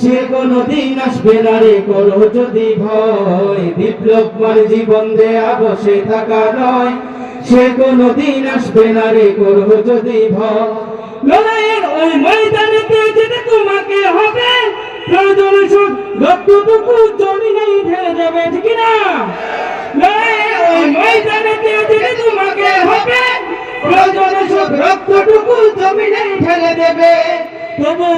সে কোনদিন আসবে না রে করো যদি ভয়। বিপ্লব জীবন দেয়া বসে থাকা নয়। সে কোনদিন আসবে না রে করো যদি ভয়। লড়াইয়ের ওই ময়দানেতে যেতে তোমাকে হবে। প্রয়োজন শুধু জমি নেই ঢেলে দেবে, ঠিক না ওই ময়দানেতে যেতে তোমাকে হবে। প্রয়োজন শুধু রক্তটুকু জমিনেই ঢেলে দেবে, তবু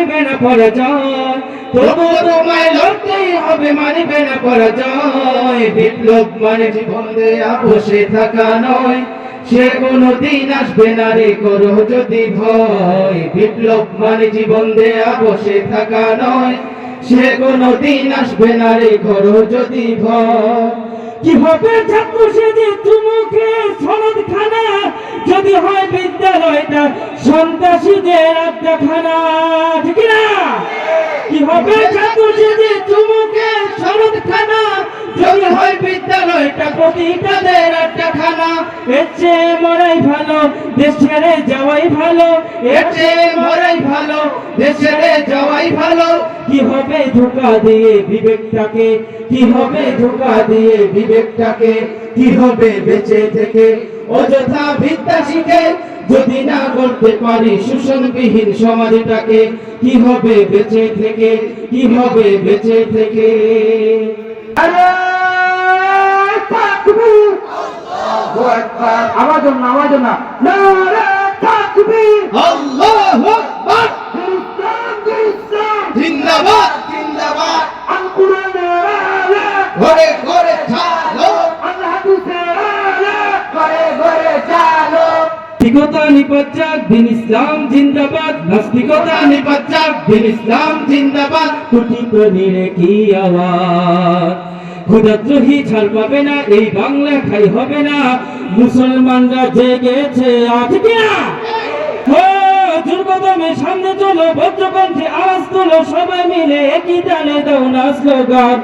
মানবে না পরাজয়? তবু তোমায় লড়তেই হবে, মানবে না পরাজয়। বিপ্লব মানে জীবন দেয়া, বসে থাকা নয়। সে কোনো দিন আসবে না রে, করো যদি ভয়। বিপ্লব মানে জীবন দেয়া, বসে থাকা নয়। সে কোনো দিন আসবে না রে, করো যদি ভয়। কি হবে ছাত্র সেজে তুমুখে সনদ খানা? যদি হয় বিদ্যালয়টা, সন্ত্রাসীদের আড্ডাখানা। হবে তুমুখে সনদ খানা যদি হয় বিদ্যালয়টা প্রতিটাদের আড্ডাখানা এর চেয়ে মরাই ভালো, দেশ ছেড়ে যাওয়াই ভালো। এর চেয়ে মরাই ভালো, দেশ যাওয়াই ভালো। কি হবে ধোকা দিয়ে বিবেকটাকে? কি হবে ধোকা দিয়ে বিবেকটাকে? কি হবে বেঁচে থেকে? অযথা বিদ্যা শিখে যদি না করতে পারি শোষণবিহীন সমাজটাকে কি হবে বেঁচে থেকে? কি হবে বেঁচে থেকে? আওয়াজ না আওয়াজ না। আল্লাহু জিন্দাবাদ জিন্দাবাদ। নাস্তিকতা নিপজ্জাক দিন ইসলাম জিন্দাবাদ। নাস্তিকতা নিপজ্জাক দিন ইসলাম জিন্দাবাদ। কোটি প্রাণীরে কি আওয়াজ? ক্ষুদাদ্রোহী ছাড় পাবে না, এই বাংলা খাই হবে না। মুসলমানরা জেগেছে আজ কিনা ও, দুর্গদমে সামনে চলো বজ্রকণ্ঠে আওয়াজ তোলো, সবাই মিলে একই তালে দাও না স্লোগান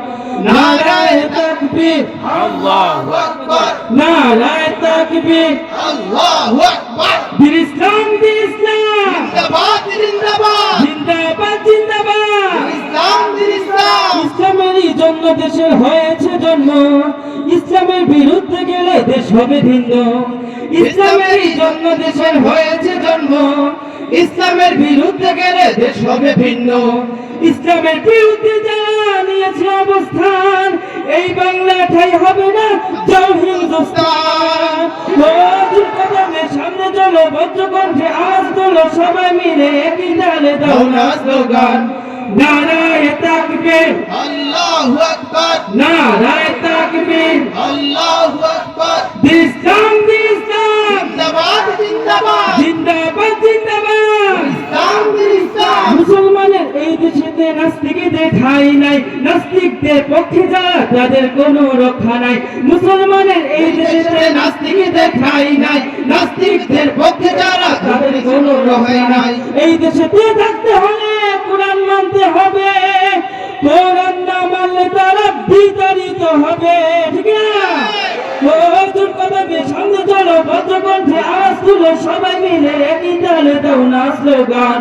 নারায় তাকবীর। আল্লাহু আকবার। নারায় তাকবীর। আল্লাহু আকবার। দিন ইসলাম দিন ইসলাম। জিন্দাবাদ জিন্দাবাদ। জিন্দাবাদ জিন্দাবাদ। ইসলাম দিন ইসলাম। ইসলামেরই জন্য দেশের হয়েছে জন্ম। ইসলামের বিরুদ্ধে গেলে দেশ হবে ভিন্ন। ইসলামেরই জন্য দেশের হয়েছে জন্ম। ইসলামের বিরুদ্ধে গেলে দেশ হবে ভিন্ন। ইসলামের বিরুদ্ধে যারা নিয়েছে ঠাই হবে না? যাও হিন্দুস্তান। সামনে চলো বজ্রকণ্ঠে তোলো সবাই মিলে একই তালে দাও নাচ গান নারায় আল্লাহু দেশেতে নাস্তিকদের ঠাই নাই, নাস্তিকদের পক্ষে যারা তাদের কোনো রক্ষা নাই। মুসলমানের এই দেশেতে নাস্তিকদের ঠাই নাই, নাস্তিকদের পক্ষে যারা, তাদের কোনো রক্ষা নাই। এই দেশেতে থাকতে হলে কোরআন মানতে হবে। কোরআন না মানলে তারা বিতাড়িত হবে। ঠিক না? সামনে চলো? বজ্রকণ্ঠে আওয়াজ তুলো সবাই মিলে একই তালে দাও না, স্লোগান।